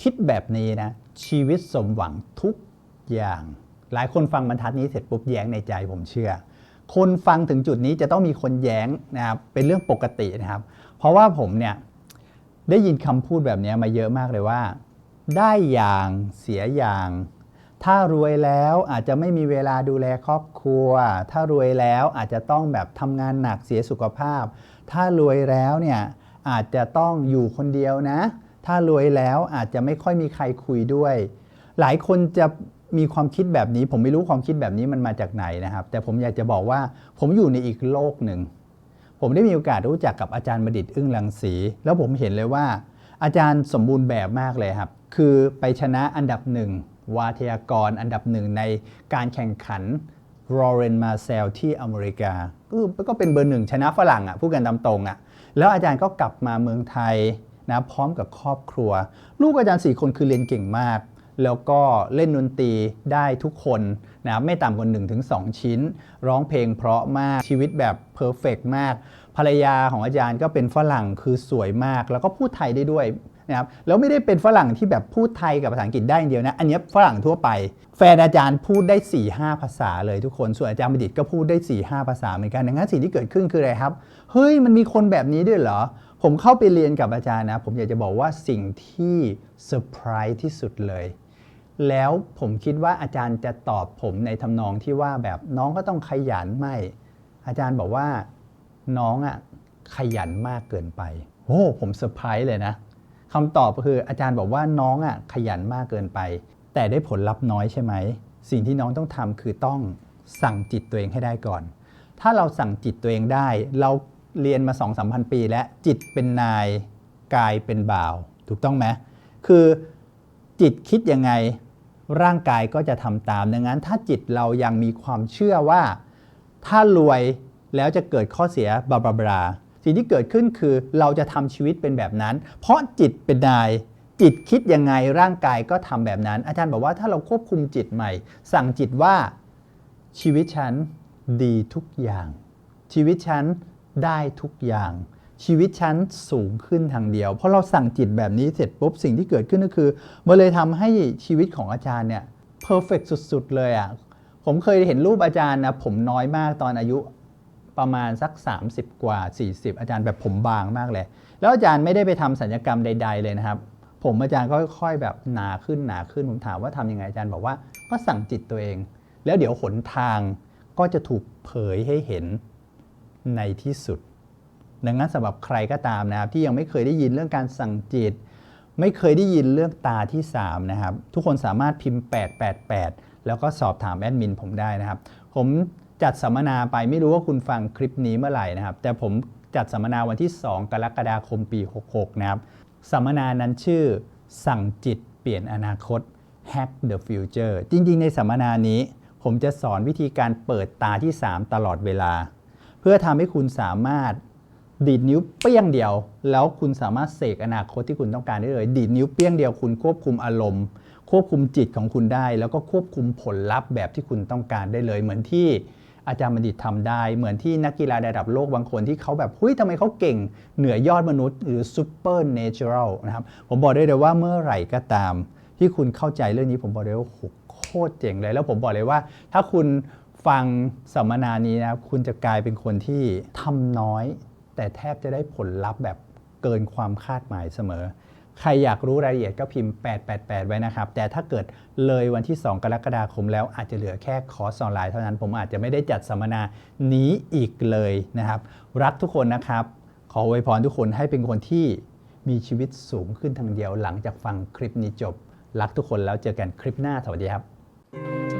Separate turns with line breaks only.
คิดแบบนี้นะชีวิตสมหวังทุกอย่าง หลายคนฟังบรรทัดนี้เสร็จปุ๊บแย้งในใจผมเชื่อ คนฟังถึงจุดนี้จะต้องมีคนแย้งนะครับเป็นเรื่องปกตินะครับ เพราะว่าผมเนี่ยได้ยินคำพูดแบบนี้มาเยอะมากเลยว่า ได้อย่างเสียอย่าง ถ้ารวยแล้วอาจจะไม่มีเวลาดูแลครอบครัว ถ้ารวยแล้วอาจจะต้องแบบทำงานหนักเสียสุขภาพ ถ้ารวยแล้วเนี่ยอาจจะต้องอยู่คนเดียวนะ ถ้ารวยแล้วอาจจะไม่ค่อยมีใครคุยด้วย หลายคนจะมีความคิดแบบนี้ ผมไม่รู้ความคิดแบบนี้มันมาจากไหนนะครับ แต่ผมอยากจะบอกว่าผมอยู่ในอีกโลกหนึ่ง ผมได้มีโอกาสรู้จักกับอาจารย์บดิตอึ้งรังสี แล้วผมเห็นเลยว่า อาจารย์สมบูรณ์แบบมากเลยครับ คือไปชนะอันดับหนึ่งวาทยากรอันดับหนึ่งในการแข่งขันรอเรนมาเซลที่อเมริกาก็ก็เป็นเบอร์หนึ่งชนะฝรั่งอะพูดกันตามตรงอะแล้วอาจารย์ก็กลับมาเมืองไทย นะพร้อมกับครอบครัว ลูกอาจารย์สี่คนคือเรียนเก่งมาก แล้วก็เล่นดนตรีได้ทุกคนนะไม่ต่ำกว่า1ถึง2ชิ้น ร้องเพลงเพราะมากชีวิตแบบเพอร์เฟกมาก ภรรยาของอาจารย์ก็เป็นฝรั่งคือสวยมาก แล้วก็พูดไทยได้ด้วยนะครับแล้วไม่ได้เป็นฝรั่งที่แบบพูดไทยกับภาษาอังกฤษได้อย่างเดียวนะ อันนี้ฝรั่งทั่วไป แฟนอาจารย์พูดได้4ี่ห้าภาษาเลยทุกคน ส่วนอาจารย์บัณฑิตก็พูดได้4ี่ห้าภาษาเหมือนกันดังนั้นสิ่งที่เกิดขึ้นคืออะไรครับ เฮ้ยมันมีคนแบบนี้ด้วยเหรอ ผมเข้าไปเรียนกับอาจารย์นะ ผมอยากจะบอกว่าสิ่งที่เซอร์ไพรส์ที่สุดเลย แล้วผมคิดว่าอาจารย์จะตอบผมในทำนองที่ว่าแบบน้องก็ต้องขยันไม่ อาจารย์บอกว่าน้องอะ่ะขยันมากเกินไปโอ้ผมเซอร์ไพรส์เลยนะคำตอบก็คืออาจารย์บอกว่าน้องอะ่ะขยันมากเกินไป แต่ได้ผลลัพธ์น้อยใช่ไหมสิ่งที่น้องต้องทำคือต้องสั่งจิตตัวเองให้ได้ก่อน ถ้าเราสั่งจิตตัวเองได้ เรา เรียนมา2องสามพันปี แล้วจิตเป็นนายกายเป็นบ่าว ถูกต้องไหมคือจิตคิดยังไงร่างกายก็จะทำตามดังนั้น ถ้าจิตเรายังมีความเชื่อว่า ถ้ารวยแล้วจะเกิดข้อเสียบลาบลาบลาสิ่งที่เกิดขึ้นคือเราจะทำชีวิตเป็นแบบนั้น เพราะจิตเป็นนายจิตคิดยังไงร่างกายก็ทำแบบนั้น อาจารย์บอกว่าถ้าเราควบคุมจิตใหม่ สั่งจิตว่าชีวิตฉันดีทุกอย่าง ชีวิตฉัน ได้ทุกอย่าง ชีวิตฉันสูงขึ้นทางเดียว เพราะเราสั่งจิตแบบนี้เสร็จปุ๊บสิ่งที่เกิดขึ้นก็คือมันเลยทำให้ชีวิตของอาจารย์เนี่ยเพอร์เฟกสุด ๆ เลยอะผมเคยเห็นรูปอาจารย์นะผมน้อยมากตอนอายุประมาณสัก 30 กว่า 40 อาจารย์แบบผมบางมากเลย แล้วอาจารย์ไม่ได้ไปทำสัญญกรรมใด ๆ เลยนะครับ ผมอาจารย์ก็ค่อยๆแบบหนาขึ้นหนาขึ้นผมถามว่าทำยังไงอาจารย์บอกว่าก็สั่งจิตตัวเอง แล้วเดี๋ยวหนทางก็จะถูกเผยให้เห็น ในที่สุด ดังนั้นสำหรับใครก็ตามนะครับ ที่ยังไม่เคยได้ยินเรื่องการสั่งจิต ไม่เคยได้ยินเรื่องตาที่3นะครับ ทุกคนสามารถพิมพ์ 888 แล้วก็สอบถามแอดมินผมได้นะครับ ผมจัดสัมมนาไปไม่รู้ว่าคุณฟังคลิปนี้เมื่อไหร่นะครับ แต่ผมจัดสัมมนาวันที่ 2 กรกฎาคมปี 66 นะครับ สัมมนานั้นชื่อสั่งจิตเปลี่ยนอนาคต Hack the Future จริง ๆ ในสัมมนานี้ ผมจะสอนวิธีการเปิดตาที่ 3 ตลอดเวลา เพื่อทำให้คุณสามารถดีดนิ้วเปี้ยงเดียว แล้วคุณสามารถเสกอนาคตที่คุณต้องการได้เลย ดีดนิ้วเปี้ยงเดียวคุณควบคุมอารมณ์ ควบคุมจิตของคุณได้ แล้วก็ควบคุมผลลัพธ์แบบที่คุณต้องการได้เลย เหมือนที่อาจารย์บัณฑิตทำได้ เหมือนที่นักกีฬาระดับโลกบางคนที่เขาแบบเฮ้ยทำไมเขาเก่งเหนือยอดมนุษย์ หรือซูเปอร์เนเชอรัลนะครับผมบอกได้เลยว่าเมื่อไหร่ก็ตาม ที่คุณเข้าใจเรื่องนี้ผมบอกเลยว่าโคตรเจ๋งเลยแล้วผมบอกเลยว่า ถ้าคุณ ฟังสัมมนานี้นะครับคุณจะกลายเป็นคนที่ทำน้อย แต่แทบจะได้ผลลัพธ์แบบเกินความคาดหมายเสมอ ใครอยากรู้รายละเอียดก็พิมพ์ 888 ไว้นะครับ แต่ถ้าเกิดเลยวันที่ 2 กรกฎาคมแล้วอาจจะเหลือแค่คอร์สออนไลน์เท่านั้น ผมอาจจะไม่ได้จัดสัมมนานี้อีกเลยนะครับ รักทุกคนนะครับ ขออวยพรทุกคนให้เป็นคนที่มีชีวิตสูงขึ้นทางเดียวหลังจากฟังคลิปนี้จบ รักทุกคนแล้วเจอกันคลิปหน้าสวัสดีครับ